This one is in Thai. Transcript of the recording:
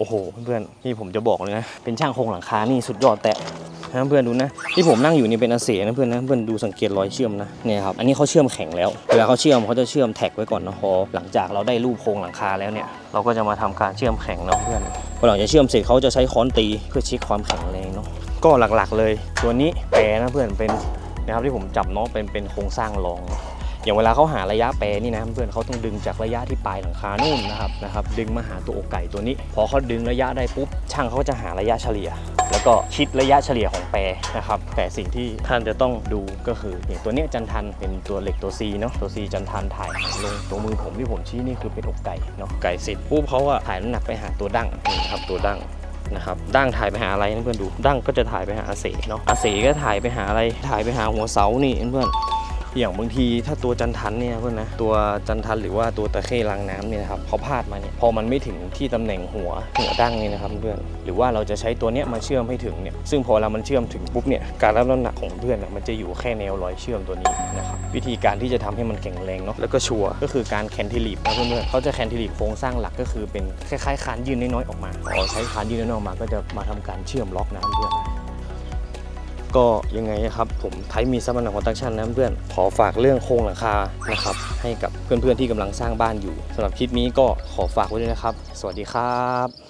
โอ้โหเพื่อนๆที่ผมจะบอกเลยนะเป็นช่างโครงหลังคานี่สุดยอดแต่นะเพื่อนดูนะที่ผมนั่งอยู่นี่เป็นอาเสนะเพื่อนนะเพื่อนดูสังเกตรอยเชื่อมนะเนี่ยครับอันนี้เขาเชื่อมแข็งแล้วเวลาเขาเชื่อมเขาจะเชื่อมแท็กไว้ก่อนนะพอหลังจากเราได้รูปโครงหลังคาแล้วเนี่ยเราก็จะมาทำการเชื่อมแข็งเนาะเพื่อนพอหลังจากเชื่อมเสร็จเขาจะใช้ค้อนตีเพื่อเช็คความแข็งแรงเนาะก็หลักๆเลย ตัวนี้แปรนะเพื่อนเป็นนะครับที่ผมจับเนาะเป็นเป็นโครงสร้างรอง อย่างเวลาเขาหาระยะแปรนี่นะเพื่อนเขาต้องดึงจากระยะที่ปลายหลังคานู่นนะครับนะครับ ดึงมาหาตัวอกไก่ตัวนี้ พอเขาดึงระยะได้ปุ๊บ ช่างเขาจะหาระยะเฉลี่ย แล้วก็คิดระยะเฉลี่ยของแปรนะครับ แต่สิ่งที่ท่านจะต้องดูก็คืออย่างตัวเนี้ยจันทันเป็นตัวเหล็กตัว C เนาะตัว C จันทันถ่ายลงตัวมือผมที่ผมชี้นี่คือเป็นอกไก่เนาะไก่เสร็จปุ๊บเขาอะถ่ายน้ำหนักไปหาตัวดั้งนี่ครับตัวดั้งนะครับดั้งถ่ายไปหาอะไรเพื่อนดูดั้งก็จะถ่ายไปหาอาเสเนาะอาเสก็ถ่ายไปหาอะไรถ่ายไปหาหัวเสานี่เพื่อน อย่างบางทีถ้าตัวจันทันเนี่ยเพื่อนนะตัวจันทันหรือว่าตัวตะเข้รางน้ำเนี่ยนะครับเขาพาดมาเนี่ยพอมันไม่ถึงที่ตำแหน่งหัวหัวดั้งเนี่ยนะครับเพื่อนหรือว่าเราจะใช้ตัวเนี้ยมาเชื่อมให้ถึงเนี่ยซึ่งพอเรามันเชื่อมถึงปุ๊บเนี่ยการรับน้ำหนักของเพื่อนน่ะมันจะอยู่แค่แนวรอยเชื่อมตัวนี้นะครับวิธีการที่จะทำให้มันแข็งแรงเนาะแล้วก็ชัวร์ก็คือการแคนทิลีฟนะเพื่อนๆเขาจะแคนทิลีฟโครงสร้างหลักก็คือเป็นคล้ายๆคานยื่นน้อยๆออกมาพอใช้คานยื่นน้อยๆออกมาก็จะมาทำการเชื่อมล็อกนะเพื่อน ก็ยังไงครับผมไทยมีซัมมันคอนตักชันนะเพื่อนขอฝากเรื่องโครงหลังคานะครับให้กับเพื่อนๆที่กำลังสร้างบ้านอยู่สำหรับคลิปนี้ก็ขอฝากไว้ด้วยนะครับ สวัสดีครับ